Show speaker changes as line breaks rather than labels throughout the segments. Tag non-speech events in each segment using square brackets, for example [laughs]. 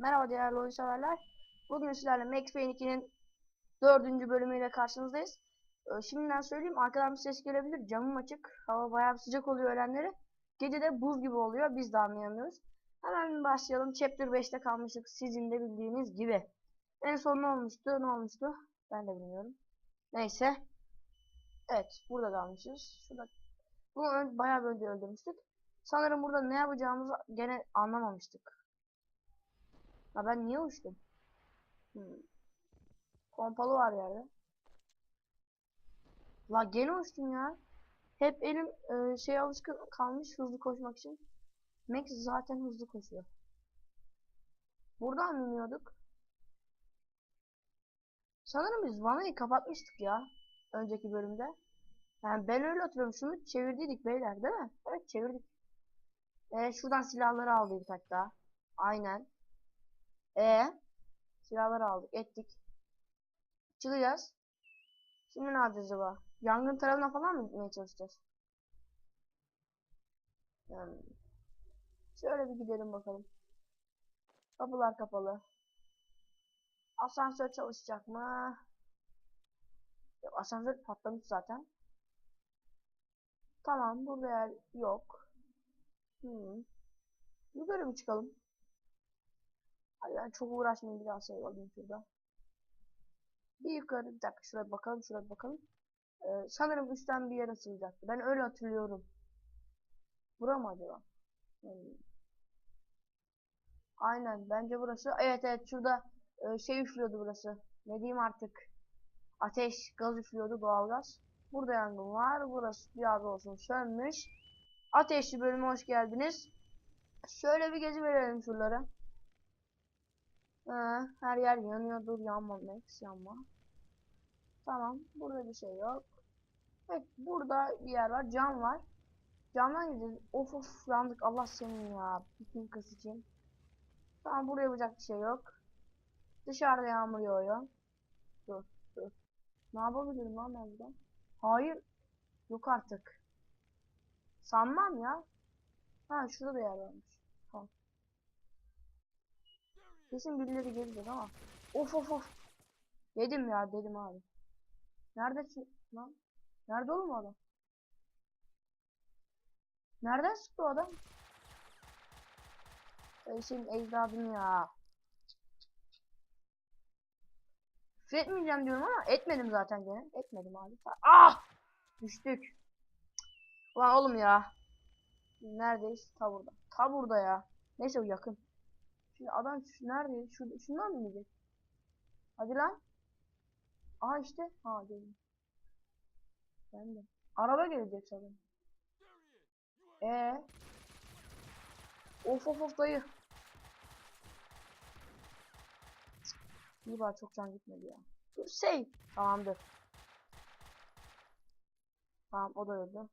Merhaba değerli oyun severler. Bugün sizlerle Max Payne 2'nin dördüncü bölümüyle karşınızdayız. Ee, şimdiden söyleyeyim arkadan bir ses gelebilir. Camım açık. Hava bayağı sıcak oluyor öğlenleri. Gece de buz gibi oluyor. Biz de anlayamıyoruz. Hemen başlayalım. Chapter 5'te kalmıştık. Sizin de bildiğiniz gibi. En son ne olmuştu? Ne olmuştu? Ben de bilmiyorum. Neyse. Evet. Burada kalmışız. Şurada. Bunu ön, bayağı önce öldürmüştük. Sanırım burada ne yapacağımızı gene anlamamıştık. Ha ben niye uçtum? Hmm. Pompalı var yerde. La gene uçtum ya. Hep elim e, şey alışkın kalmış hızlı koşmak için. Max zaten hızlı koşuyor. Buradan iniyorduk? Sanırım biz vanayı kapatmıştık ya. Önceki bölümde. Yani ben öyle hatırlıyorum. Şunu çevirdiydik beyler değil mi? Evet çevirdik. E, şuradan silahları aldık hatta. Aynen. E silahları aldık, ettik. Çıkacağız. Şimdi ne yapacağız acaba? Yangın tarafına falan mı gitmeye çalışacağız? Yani. Şöyle bir gidelim bakalım. Kapılar kapalı. Asansör çalışacak mı? Yok, asansör patlamış zaten. Tamam, burada yer yok. Hmm. Yukarı mı çıkalım? Ben çok uğraşmayayım bir daha şey alayım şurada. Bir yukarı bir dakika şuraya bakalım şuraya bakalım. Ee, sanırım üstten bir yere sığacaktı. Ben öyle hatırlıyorum. Bura mı acaba? Hmm. Aynen bence burası. Evet evet şurada e, şey üflüyordu burası. Ne diyeyim artık. Ateş, gaz üflüyordu doğalgaz. Burada yangın var. Burası biraz olsun sönmüş. Ateşli bölüme hoş geldiniz. Şöyle bir gezi verelim şuralara. Ha, her yer yanıyor. Dur yanma Max yanma. Tamam. Burada bir şey yok. Evet burada bir yer var. Cam var. Camdan gideceğiz. Of of yandık. Allah senin ya. Bütün kız için. Tamam buraya yapacak bir şey yok. Dışarıda yağmur yağıyor. Dur dur. Ne yapabilirim lan ben burada? Hayır. Yok artık. Sanmam ya. Ha şurada da yer varmış. Kesin birileri gelecek ama. Of of of. Dedim ya dedim abi. Nerede çı- lan? Nerede oğlum adam? Nereden çıktı o adam? Senin ecdadın ya. Etmeyeceğim diyorum ama etmedim zaten gene. Etmedim abi. Ah! Düştük. Ulan oğlum ya. Neredeyiz? Ta burada. Ta burada ya. Neyse o yakın. Şimdi adam şu, nerede? Şu, şundan mı gidecek? Hadi lan. Aa işte. Ha geldim. Ben de. Araba gelecek sanırım. Ee. Of of of dayı. İyi bari çok can gitmedi ya. Dur save. Tamamdır. Tamam o da öldü.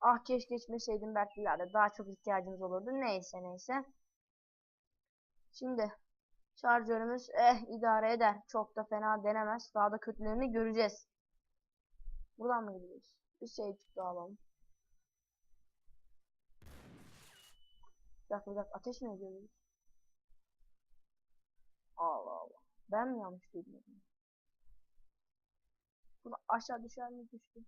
Ah keşke geçmeseydim belki ileride daha çok ihtiyacımız olurdu. Neyse neyse. Şimdi şarjörümüz eh idare eder. Çok da fena denemez. Daha da kötülerini göreceğiz. Buradan mı gidiyoruz? Bir şey çıktı alalım. Bir dakika bir dakika ateş mi ediyoruz? Allah Allah. Ben mi yanlış duydum? Bunu aşağı düşer mi düştü?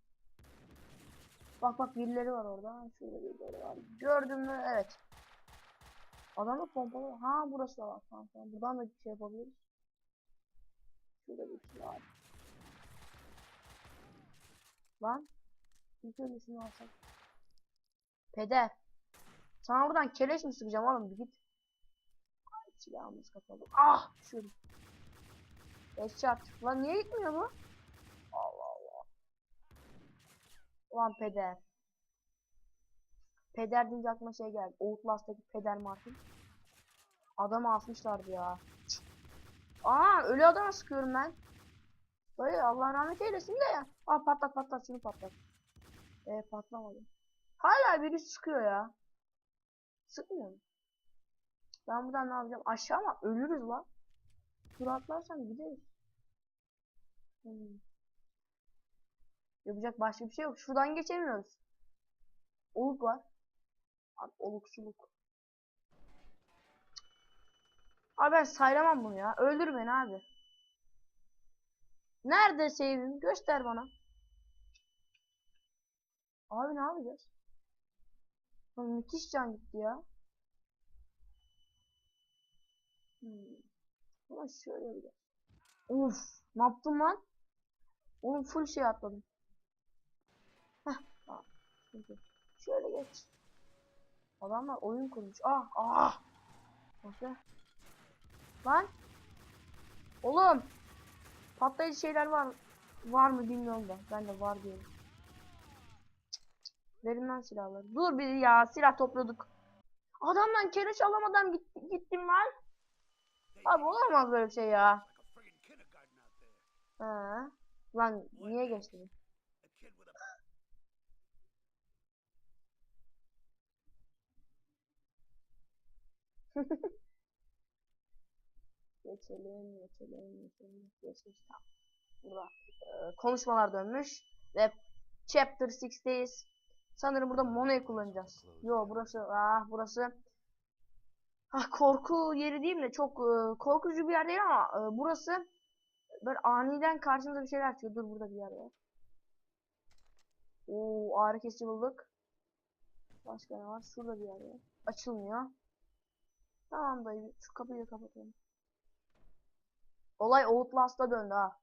Bak bak birileri var orada. Şurada birileri var. Gördün mü? Evet. Adamda pompalı var. Ha burası da var. Tamam tamam. Buradan da bir şey yapabiliriz. Şurada bir şey var. Lan. İlk önce şunu alsak. Peder. Sana buradan keleş mi sıkacağım oğlum bir git. Ay, Silahımız kapalı. Ah! Şöyle. Headshot. Lan niye gitmiyor bu? Allah Allah. Ulan peder. Peder deyince aklıma şey geldi. Outlast'taki peder Martin. Adamı asmışlardı ya. Aa ölü adama sıkıyorum ben. Dayı Allah rahmet eylesin de ya. Aa patlat patlat şunu patlat. Ee patlamadı. Hala biri sıkıyor ya. Sıkmıyor mu? Ben buradan ne yapacağım? Aşağı mı? Ölürüz lan. Tur atlarsam gideriz. Hmm. Yapacak başka bir şey yok. Şuradan geçemiyoruz. Oluk var. Abi oluksuluk. Abi ben saylamam bunu ya. Öldür beni abi. Nerede save'im? Göster bana. Abi ne yapacağız? Lan müthiş can gitti ya. Hmm. Ama şöyle bir Uf, ne yaptım lan? Oğlum full şey atladım. Heh, tamam. Şöyle geç. Adamlar oyun kurmuş. Ah, ah. Nasıl? Lan. Oğlum. Patlayıcı şeyler var var mı bilmiyorum da. Ben de var diyorum. Verin lan silahları. Dur bir ya silah topladık. Adamdan kereç alamadan git, gittim lan. Abi olamaz böyle şey ya. Ha. Lan niye geçtin?
A kid with a [laughs]
Geçelim, geçelim, geçelim, geçelim. Tamam. Burada e, konuşmalar dönmüş ve Chapter 6'deyiz. Sanırım burada Mono'yu kullanacağız. Yo burası, ah burası ah, korku yeri değil de çok e, korkucu bir yer değil ama e, burası böyle aniden karşımıza bir şeyler çıkıyor. Dur burada bir yer var. Oo ağrı kesici bulduk. Başka ne var? Şurada bir yer var. Açılmıyor. Tamam dayı şu kapıyı da kapatalım. Olay Outlast'a döndü ha.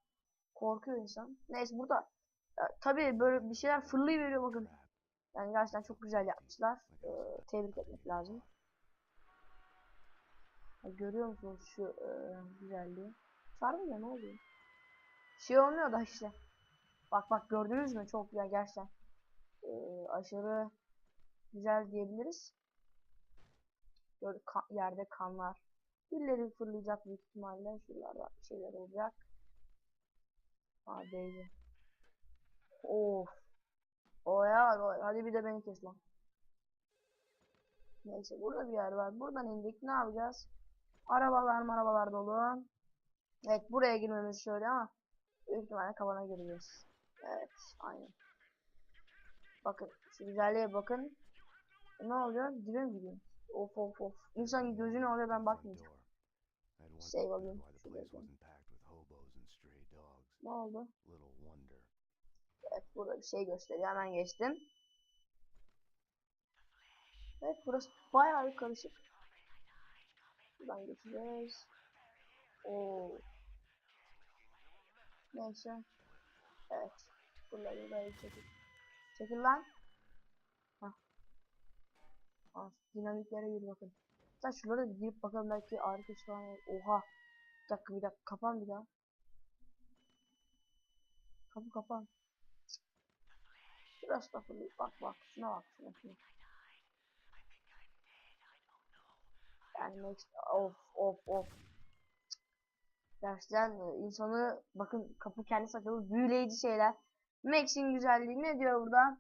Korkuyor insan. Neyse burada e, tabii böyle bir şeyler fırlayıveriyor bakın. Yani gerçekten çok güzel yapmışlar. E, tebrik etmek lazım. Görüyor musunuz şu e, güzelliği? Sarmıyor ne oluyor? Şey olmuyor da işte. Bak bak gördünüz mü? Çok güzel gerçekten. E, aşırı güzel diyebiliriz. Böyle ka- yerde kanlar. Birileri fırlayacak büyük ihtimalle. Şuralarda bir şeyler olacak. Aa değdi. Of. Var olaya. Hadi bir de beni kes lan. Neyse burada bir yer var. Buradan indik. Ne yapacağız? Arabalar arabalar dolu. Evet buraya girmemiz şöyle ama büyük ihtimalle kafana gireceğiz. Evet aynen. Bakın şu güzelliğe bakın. Ne oluyor? Dibe mi gidiyor? Of of of. İnsan gözüne oluyor ben bakmayacağım. Save alayım. Şuraya koyayım. Ne oldu? Evet burada bir şey gösteriyor. Hemen geçtim. Evet burası bayağı bir karışık. Buradan geçeceğiz. Oo. Neyse. Evet. Buraları da çekil. Çekil lan. Aa, dinamiklere gir bakın. Sen şuralara bir girip bakalım belki ağrı kesici falan. Oha. Bir dakika bir dakika kapan bir daha. Kapı kapan. Biraz da bak bak şuna bak şuna şuna. Yani next of of of. Gerçekten insanı bakın kapı kendi açılır büyüleyici şeyler. Max'in güzelliği ne diyor burada?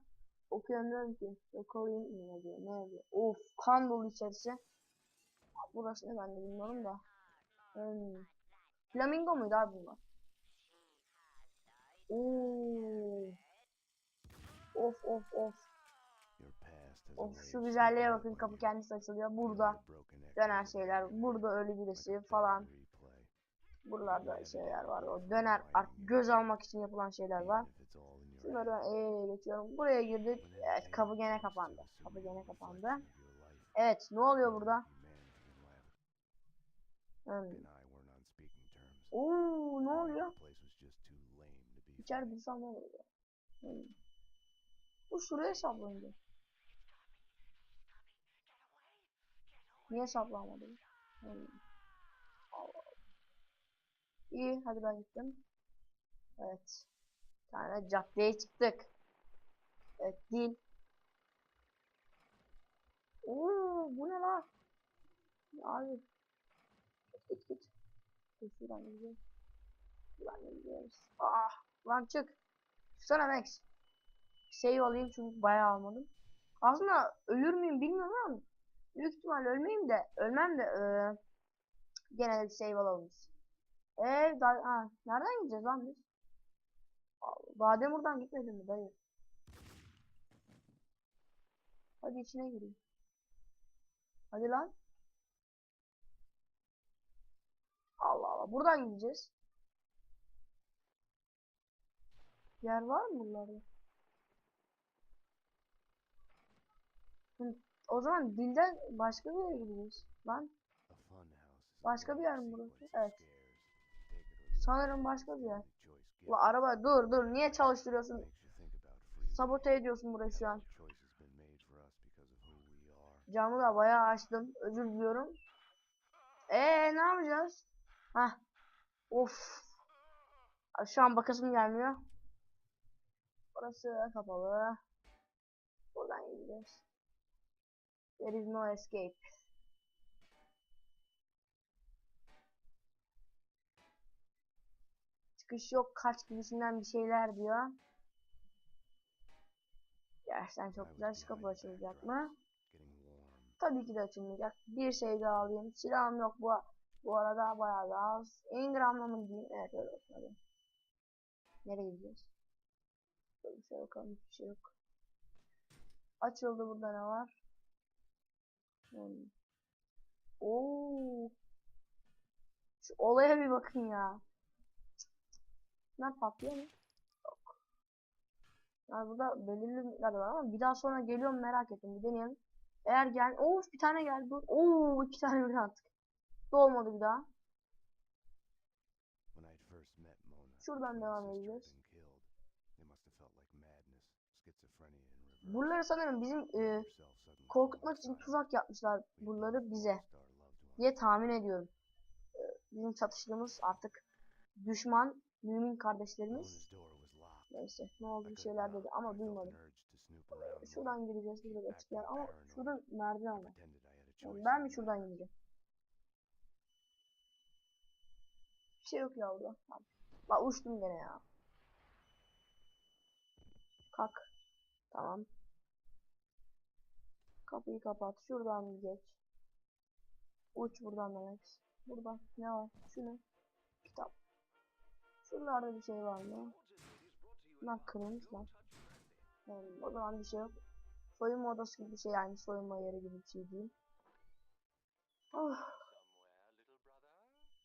Okuyamıyorum ki. Yakalayayım ne diyor ne diyor. Of kan dolu içerisi. Burası ne ben de bilmiyorum da. Hmm. Flamingo muydu abi bunlar? Oo. Of of of. Of şu güzelliğe bakın kapı kendisi açılıyor. Burada döner şeyler. Burada ölü birisi falan. Buralarda şeyler var. O döner göz almak için yapılan şeyler var. Şunları ee, geçiyorum. Buraya girdik. Evet kapı gene kapandı. Kapı gene kapandı. Evet ne oluyor burada? Hmm. Oo ne oluyor? İçeride insan ne oluyor? Hmm. Bu şuraya saplandı. Niye saplanmadı? Hmm. Allah. İyi hadi ben gittim. Evet. Tane caddeye çıktık. Evet değil. Oo bu ne la? Abi. Git git git. Dur şuradan gidiyoruz. Şuradan. Ah lan çık. Çıksana Max. Save alayım çünkü bayağı almadım. Aslında ölür müyüm bilmiyorum ama büyük ihtimal ölmeyeyim de ölmem de ee, gene de bir save alalım. Eee ha, nereden gideceğiz lan biz? Demin buradan gitmedim mi dayı? Hadi içine gireyim. Hadi lan. Allah Allah. Buradan gideceğiz. Yer var mı buralarda? Hı, O zaman dilden başka bir yere gideceğiz. Lan Başka bir yer mi burası? Evet. sanırım başka bir yer. La araba dur dur niye çalıştırıyorsun? Sabote ediyorsun burayı şu an. Camı da bayağı açtım. Özür diliyorum. Ee ne yapacağız? Hah. Of. Şu an bakasım gelmiyor. Burası kapalı. Buradan gideceğiz. There is no escape. Çıkış yok kaç gibisinden bir şeyler diyor. Gerçekten çok güzel şu kapı açılacak mı? Tabii ki de açılmayacak. Bir şey daha alayım. Silahım yok bu bu arada bayağı da az. Ingram'la mı gideyim? Evet öyle olsun hadi. Nereye gideceğiz? Böyle bir şey yok ama hiçbir şey yok. Açıldı burada ne var? Hmm. Oo. Şu olaya bir bakın ya. Bunlar patlıyor mu? Yok. Yani burada belirli miktar var ama bir daha sonra geliyor mu merak ettim. Bir deneyelim. Eğer gel... Of bir tane geldi. Oo iki tane birden attık. Dolmadı bir daha. Şuradan devam edeceğiz. Buraları sanırım bizim e, korkutmak için tuzak yapmışlar bunları bize diye tahmin ediyorum. E, bizim çatıştığımız artık düşman mümin kardeşlerimiz. Neyse ne oldu bir şeyler dedi ama duymadım. Şuradan gireceğiz burada açık yer ama şurada merdiven var. Yani ben mi şuradan gideceğim? Bir şey yok ya orada. Bak uçtum gene ya. Kalk. Tamam. Kapıyı kapat. Şuradan geç. Uç buradan demek. Buradan ne var? Şunu. Şuralarda bir şey var mı? Bunlar kırılmış lan. Hmm, o zaman bir şey yok. Soyunma odası gibi bir şey yani soyunma yeri gibi bir şey diyeyim. Oh.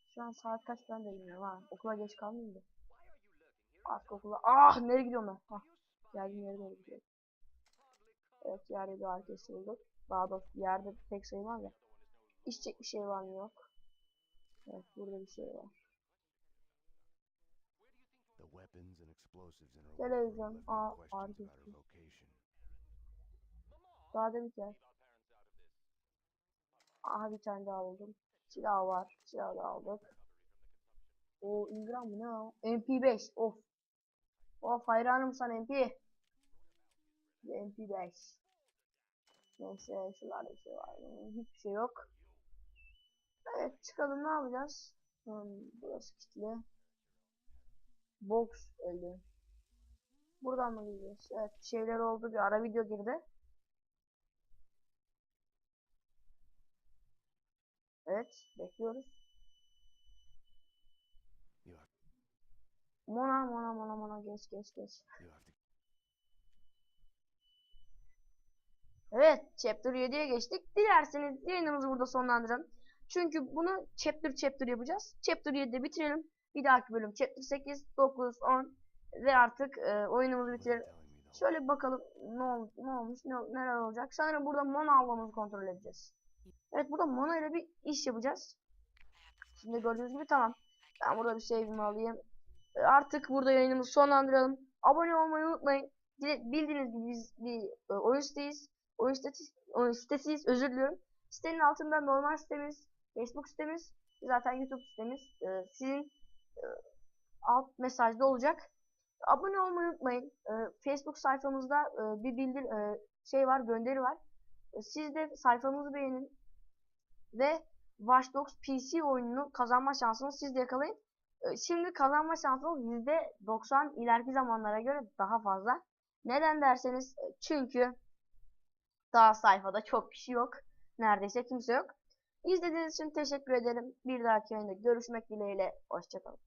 Şu an saat kaç ben de bilmiyorum ha. Okula geç kalmayayım da. Artık okula. Ah nereye gidiyorum ben? Hah. Geldiğim yere doğru gidiyorum. Evet yerde bir arkadaşı bulduk. Daha doğrusu yerde pek sayılmaz ya. İçecek bir şey var mı yok. Evet burada bir şey var. Televizyon. Aa arkadaşı. Daha da bir kere. Aha bir tane daha buldum. Silah var. Silah da aldık. O Ingram mı ne o? MP5. Of. Of hayranım sana MP. MP5. Neyse şuralarda bir şey var. Hiçbir şey yok. Evet çıkalım ne yapacağız? Hmm, burası kilitli. Box öldü. Buradan mı gideceğiz? Evet şeyler oldu. Bir ara video girdi. Evet bekliyoruz. Mona mona mona mona geç geç geç. Evet chapter 7'ye geçtik. Dilerseniz yayınımızı burada sonlandıralım. Çünkü bunu chapter chapter yapacağız. Chapter 7'de bitirelim. Bir dahaki bölüm chapter 8, 9, 10 ve artık e, oyunumuzu bitirelim. Şöyle bir bakalım ne, ol, ne olmuş, ne, neler olacak. Sanırım burada Mona avlamamızı kontrol edeceğiz. Evet burada Mona ile bir iş yapacağız. Şimdi gördüğünüz gibi tamam. Ben burada bir save'imi alayım. E, Artık burada yayınımızı sonlandıralım. Abone olmayı unutmayın. Bildiğiniz gibi biz bir e, oyun siteyiz. Oyun, sitesi, oyun sitesiyiz özür diliyorum. Sitenin altında normal sitemiz, Facebook sitemiz, zaten YouTube sitemiz. E, sizin alt mesajda olacak. Abone olmayı unutmayın. E, Facebook sayfamızda e, bir bildir e, şey var, gönderi var. E, siz de sayfamızı beğenin ve Watch Dogs PC oyununu kazanma şansını siz de yakalayın. Şimdi kazanma şansınız %90 ileriki zamanlara göre daha fazla. Neden derseniz çünkü daha sayfada çok şey yok. Neredeyse kimse yok. İzlediğiniz için teşekkür ederim. Bir dahaki oyunda görüşmek dileğiyle. Hoşçakalın.